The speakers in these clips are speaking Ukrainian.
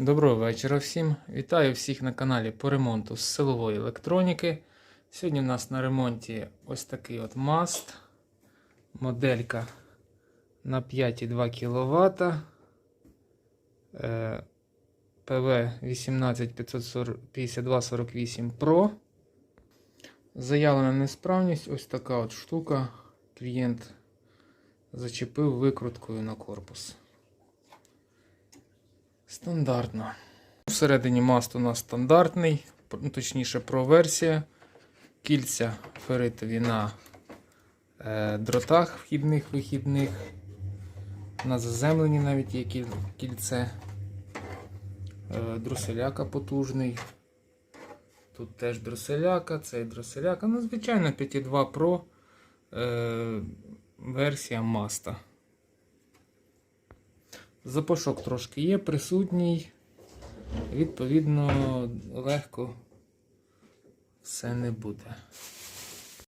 Доброго вечора всім. Вітаю всіх на каналі по ремонту з силової електроніки. Сьогодні в нас на ремонті ось такий от маст. Моделька на 5,2 кВт. ПВ 1855248 Pro. Заявлена несправність. Ось така от штука. Клієнт зачепив викруткою на корпус. Стандартно. Всередині маст у нас стандартний, ну, точніше Pro версія. Кільця феритові на е, дротах вхідних вихідних. На заземленні навіть є кіль- кільце. Е, дроселяка потужний. Тут теж дроселяка, цей дроселяка. Ну, звичайно, 5.2 Pro е, версія маста. Запашок трошки є, присутній. Відповідно, легко все не буде.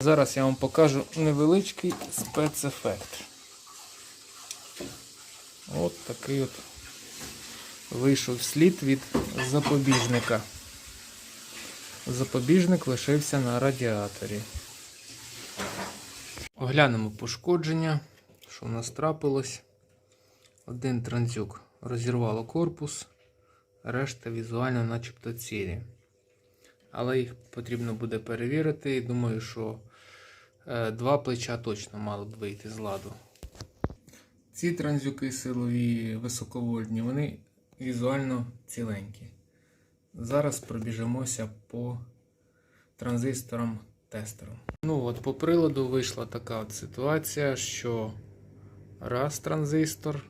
Зараз я вам покажу невеличкий спецефект. От такий от вийшов слід від запобіжника. Запобіжник лишився на радіаторі. Оглянемо пошкодження, що в нас трапилось. Один транзюк розірвало корпус, решта візуально начебто цілі. Але їх потрібно буде перевірити і думаю, що е, два плеча точно мали б вийти з ладу. Ці транзюки силові високовольтні, вони візуально ціленькі. Зараз пробіжимося по транзисторам тестерам. Ну от по приладу вийшла така от ситуація, що раз транзистор,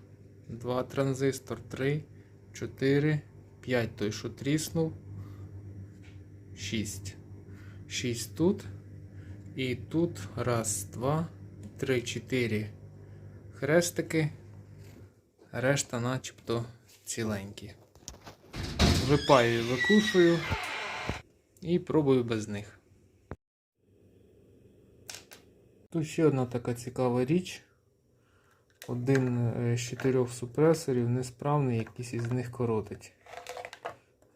два транзистор, три, чотири, п'ять той, що тріснув, шість. Шість тут. І тут раз, два, три, чотири хрестики. Решта начебто ціленькі. Випаю, викушую і пробую без них. Тут ще одна така цікава річ. Один з чотирьох супресорів несправний, якийсь із них коротить.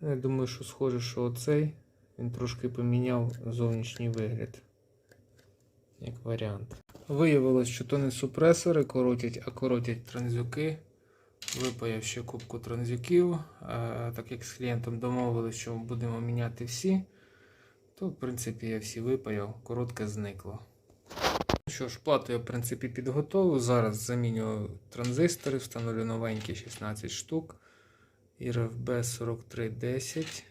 Я думаю, що схоже, що оцей він трошки поміняв зовнішній вигляд. Як варіант. Виявилось, що то не супресори коротять, а коротять транзюки. Випаяв ще кубку транзюків. Так як з клієнтом домовилися, що будемо міняти всі, то в принципі я всі випаяв, коротке зникло. Що ж, плату я в принципі підготовив. Зараз заміню транзистори, встановлю новенькі 16 штук. IRFB 4310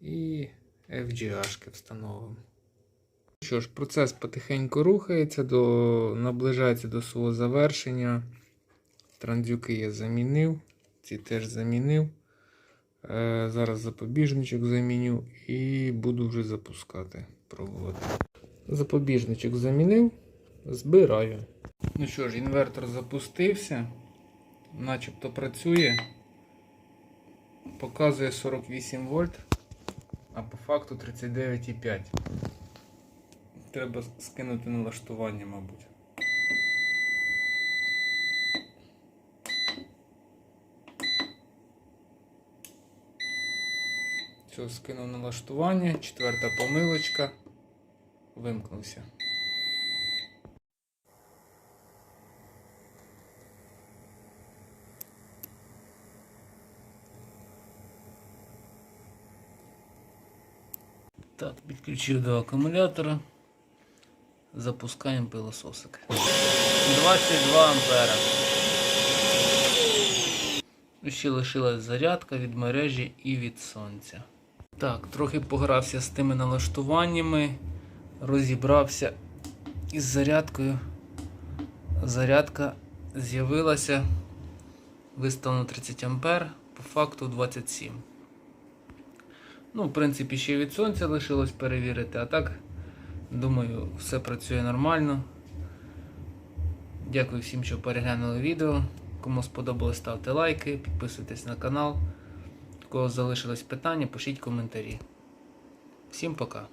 і FGH встановимо. Що ж, процес потихеньку рухається, до, наближається до свого завершення. Транзюки я замінив, ці теж замінив. Е, зараз запобіжничок заміню і буду вже запускати, пробувати. Запобіжничок замінив, збираю. Ну що ж, інвертор запустився, начебто працює. Показує 48 вольт, а по факту 39,5. Треба скинути налаштування, мабуть. Все, скинув налаштування, четверта помилочка. Вимкнувся. Так, підключив до акумулятора. Запускаємо пилососик. 22 ампера. Ще лишилась зарядка від мережі і від сонця. Так, трохи погрався з тими налаштуваннями, розібрався із зарядкою. Зарядка з'явилася. Виставлено 30 ампер, по факту 27. Ну, в принципі, ще від сонця лишилось перевірити, а так, думаю, все працює нормально. Дякую всім, що переглянули відео. Кому сподобалось, ставте лайки, підписуйтесь на канал. У кого залишилось питання, пишіть коментарі. Всім пока!